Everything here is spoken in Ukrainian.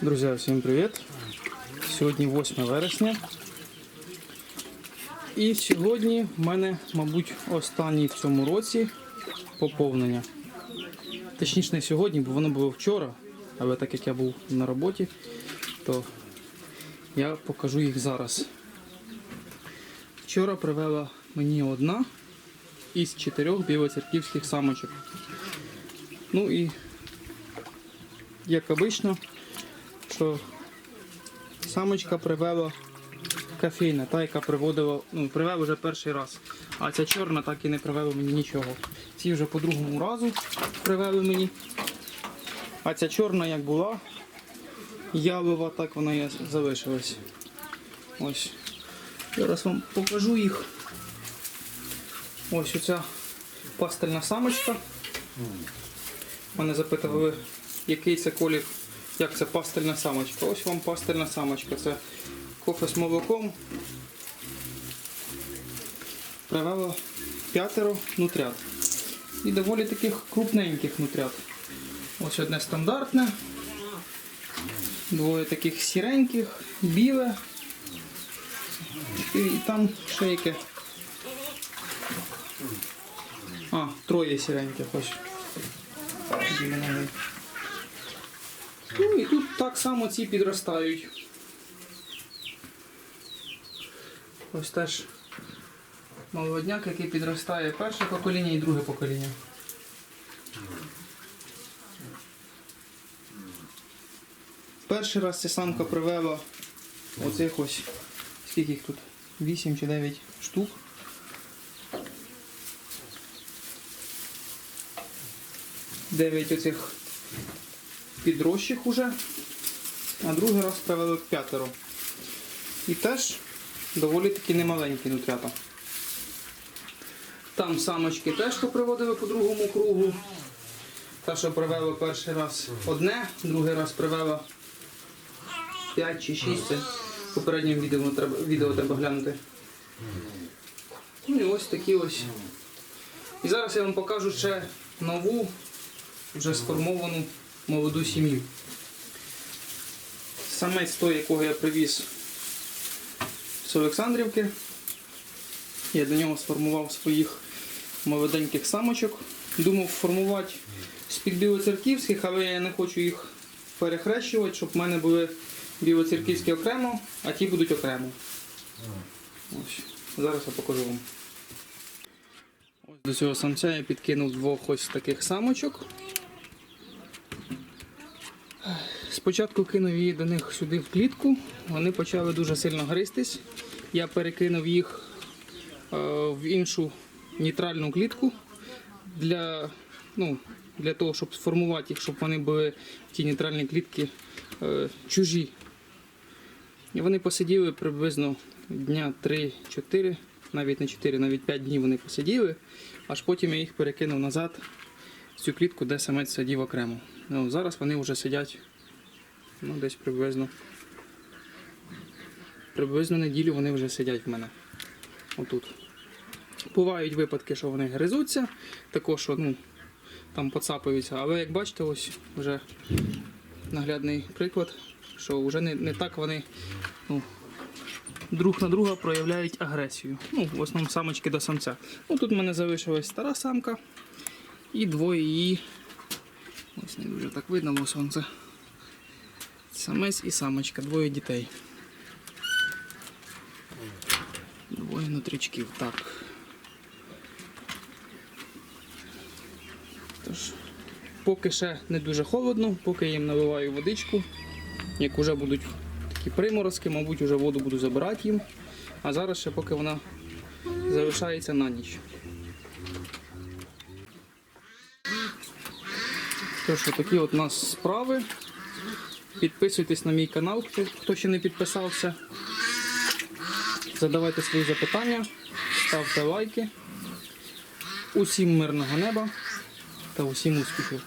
Друзі, всім привіт! Сьогодні 8 вересня. І сьогодні в мене, мабуть, останній в цьому році поповнення. Точніше, не сьогодні, бо воно було вчора, але так як я був на роботі, то я покажу їх зараз. Вчора привела мені одна із чотирьох білоцерківських самочок. Ну і, як обично, що самочка привела кофейна, та, яка приводила, ну, привела вже перший раз. А ця чорна так і не привела мені нічого. Ці вже по другому разу привели мені. А ця чорна як була, ялова, так вона і залишилась. Ось. Зараз вам покажу їх. Ось оця пастельна самочка. Мене запитували, який це колір, як це пастельна самочка. Ось вам пастельна самочка. Це кофе з молоком. Привело п'ятеро нутрят. І доволі таких крупненьких нутрят. Ось одне стандартне. Двоє таких сіреньких, біле. І там яке. А, троє сіреньких ось. Ну і тут так само ці підростають. Ось теж молодняк, який підростає перше покоління і друге покоління. Перший раз ця самка привела оцих ось, скільки їх тут? 8 чи 9 штук. Дев'ять оцих підрощих уже, а другий раз привели п'ятеро. І теж доволі таки немаленькі нутрята. Там самочки теж поприводили по другому кругу. Та, що привела перший раз одне, другий раз привела 5 чи 6. Це в попередньому відео відео треба глянути. Ну і ось такі ось. І зараз я вам покажу ще нову, вже сформовану молоду сім'ю. Самець той, якого я привіз з Олександрівки. Я до нього сформував своїх молоденьких самочок. Думав формувати з-під білоцерківських, але я не хочу їх перехрещувати, щоб в мене були білоцерківські окремо, а ті будуть окремо. Ось. Зараз я покажу вам. До цього самця я підкинув двох ось таких самочок. Спочатку кинув її до них сюди в клітку, вони почали дуже сильно гристись. Я перекинув їх е, в іншу нейтральну клітку для, ну, для того, щоб сформувати їх, щоб вони були в тій нейтральній клітці е, чужі. І вони посиділи приблизно дня 3-4, навіть не 4, навіть 5 днів вони посиділи, аж потім я їх перекинув назад в цю клітку, де самець сидів окремо. Ну, зараз вони вже сидять ну, десь приблизно. Приблизно неділю вони вже сидять в мене. Отут. Бувають випадки, що вони гризуться, також що ну, там поцапаються, але як бачите, ось вже наглядний приклад, що вже не, не так вони ну, друг на друга проявляють агресію. Ну, в основному самочки до самця. Ну, тут в мене залишилась стара самка і двоє її. Ось не дуже так видно, бо сонце. Самець і самочка, двоє дітей. Двоє нутрічків, так. Тож, поки ще не дуже холодно, поки я їм наливаю водичку. Як вже будуть такі приморозки, мабуть, вже воду буду забирати їм. А зараз ще поки вона залишається на ніч. Тож, такі от у нас справи. Підписуйтесь на мій канал, хто- ще не підписався. Задавайте свої запитання, ставте лайки. Усім мирного неба та усім успіхів.